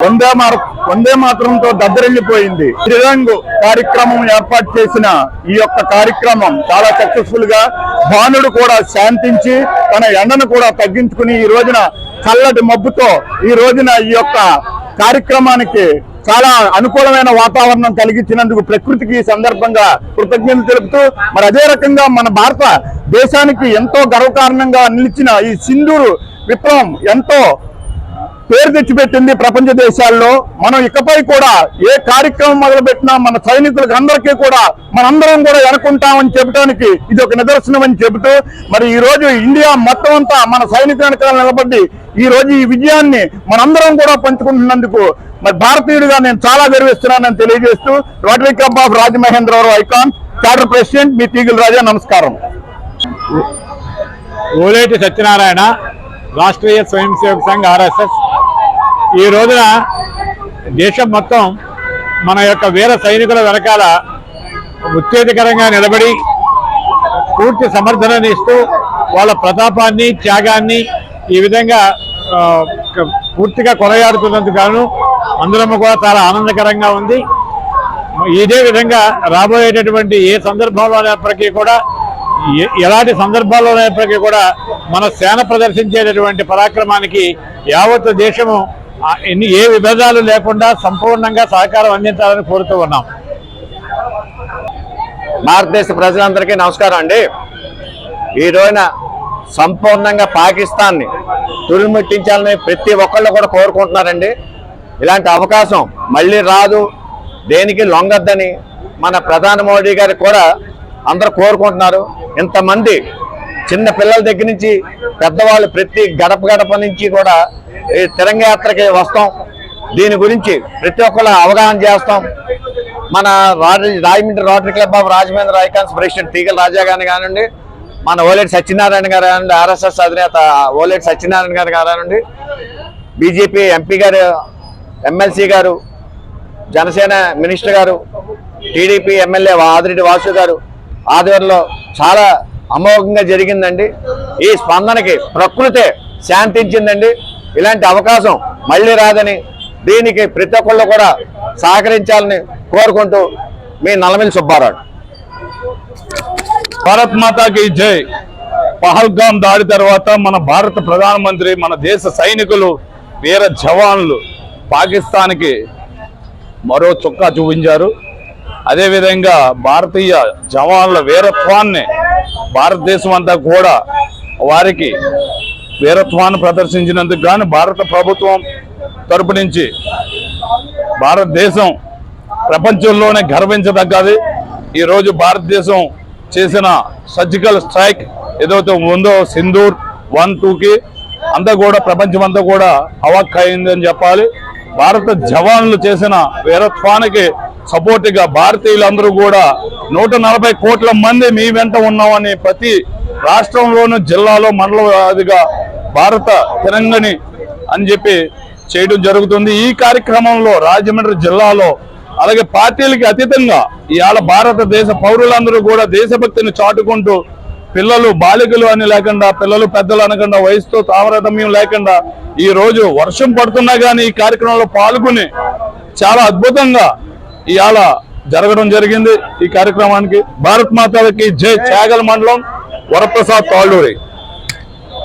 వందే మార వందే మాత్రంతో దద్దరిల్లిపోయింది. త్రిరంగు కార్యక్రమం ఏర్పాటు చేసిన ఈ యొక్క కార్యక్రమం చాలా సక్సెస్ఫుల్గా భానుడు కూడా శాంతించి తన ఎండను కూడా తగ్గించుకుని ఈ రోజున చల్లటి మబ్బుతో ఈ రోజున ఈ యొక్క కార్యక్రమానికి చాలా అనుకూలమైన వాతావరణం కలిగించినందుకు ప్రకృతికి ఈ సందర్భంగా కృతజ్ఞతలు తెలుపుతూ మరి అదే రకంగా మన భారత దేశానికి ఎంతో గర్వకారణంగా నిలిచిన ఈ సింధూరు విప్లవం ఎంతో పేరు తెచ్చిపెట్టింది ప్రపంచ దేశాల్లో. మనం ఇకపై కూడా ఏ కార్యక్రమం మొదలుపెట్టినా మన సైనికులకు అందరికీ కూడా మనందరం కూడా వెనుకుంటామని చెప్పడానికి ఇది ఒక నిదర్శనం అని చెబుతూ మరి ఈ రోజు ఇండియా మొత్తం అంతా మన సైనికుల వెనకాల నిలబడి ఈ రోజు ఈ విజయాన్ని మనందరం కూడా పంచుకుంటున్నందుకు మరి భారతీయుడిగా నేను చాలా గర్విస్తున్నానని తెలియజేస్తూ Rotary Club of Rajamahendravaram Icon cadre president మీ తీగుల రాజా నమస్కారం. ఓలేటి సత్యనారాయణ రాష్ట్రీయ స్వయం సేవక సంఘ్ ఆర్ఎస్ఎస్ ఈ రోజున దేశం మొత్తం మన యొక్క వీర సైనికుల వెనకాల ఉత్తేజకరంగా నిలబడి పూర్తి సమర్థనని ఇస్తూ వాళ్ళ ప్రతాపాన్ని త్యాగాన్ని ఈ విధంగా పూర్తిగా కొనయాడుతున్నందుకు గాను అందరం కూడా చాలా ఆనందకరంగా ఉంది. ఇదే విధంగా రాబోయేటటువంటి ఏ సందర్భంలోనప్పటికీ కూడా ఎలాంటి సందర్భాల్లోనప్పటికీ కూడా మన సేన ప్రదర్శించేటటువంటి పరాక్రమానికి యావత్ దేశము ఎన్ని ఏ విభేదాలు లేకుండా సంపూర్ణంగా సహకారం అందించాలని కోరుతూ ఉన్నాం. భారతదేశ ప్రజలందరికీ నమస్కారం అండి. ఈ రోజున సంపూర్ణంగా పాకిస్తాన్ని తురిముట్టించాలని ప్రతి ఒక్కళ్ళు కూడా కోరుకుంటున్నారండి. ఇలాంటి అవకాశం మళ్ళీ రాదు. దేనికి లొంగద్దని మన ప్రధాని మోడీ గారు కూడా అందరూ కోరుకుంటున్నారు. ఇంతమంది చిన్న పిల్లల దగ్గర నుంచి పెద్దవాళ్ళు ప్రతి గడప గడప నుంచి కూడా ఈ తిరంగయాత్రకి వస్తాం. దీని గురించి ప్రతి ఒక్కళ్ళు అవగాహన చేస్తాం. మన Rajahmundry Rotary Club of Rajamahendra Icons president Theegala Raja గారిని కానివ్వండి మన ఓలేటి సత్యనారాయణ గారు కానివ్వండి ఆర్ఎస్ఎస్ అధినేత ఓలేటి సత్యనారాయణ గారు కానివ్వండి బీజేపీ ఎంపీ గారు ఎమ్మెల్సీ గారు జనసేన మినిస్టర్ గారు టీడీపీ ఎమ్మెల్యే ఆదిరెడ్డి వాసు గారు ఆధ్వర్యంలో చాలా అమోఘంగా జరిగిందండి. ఈ స్పందనకి ప్రకృతే శాంతించిందండి. ఇలాంటి అవకాశం మళ్ళీ రాదని దీనికి ప్రతి ఒక్కళ్ళు కూడా సహకరించాలని కోరుకుంటూ మీ నలమిల్ సుబ్బారావు. భారత్ మాతాకి జై. పహల్గాం దాడి తర్వాత మన భారత ప్రధానమంత్రి మన దేశ సైనికులు వీర జవాన్లు పాకిస్తాన్కి మరో చుక్కా చూపించారు. అదేవిధంగా భారతీయ జవాన్ల వీరత్వాన్ని భారతదేశం అంతా కూడా వారికి వీరత్వాన్ని ప్రదర్శించినందుకు గాను భారత ప్రభుత్వం తరపు నుంచి భారతదేశం ప్రపంచంలోనే గర్వించదగ్గది. ఈరోజు భారతదేశం చేసిన సర్జికల్ స్ట్రైక్ ఏదైతే ఉందో సింధూర్ వన్ టూకి అంతా కూడా ప్రపంచం అంతా కూడా అవాక్ అయిందని చెప్పాలి. భారత జవాన్లు చేసిన వీరత్వానికి సపోర్ట్గా భారతీయులందరూ కూడా నూట నలభై కోట్ల మంది మీ వెంట ఉన్నామని ప్రతి రాష్ట్రంలోనూ జిల్లాలో మండలవాదిగా భారత తిరంగని అని చెప్పి చేయడం జరుగుతుంది. ఈ కార్యక్రమంలో రాజమండ్రి జిల్లాలో అలాగే పార్టీలకి అతీతంగా ఇవాళ భారతదేశ పౌరులందరూ కూడా దేశభక్తిని చాటుకుంటూ పిల్లలు బాలికలు అని లేకుండా పిల్లలు పెద్దలు అనకుండా వయసుతో తామరతమ్యం లేకుండా ఈ రోజు వర్షం పడుతున్నా కానీ ఈ కార్యక్రమంలో పాల్గొని చాలా అద్భుతంగా ఇవాళ జరగడం జరిగింది ఈ కార్యక్రమానికి. భారత్ మాతాకి జై త్యాగల మండలం వరప్రసాద్ తాళ్ళూరి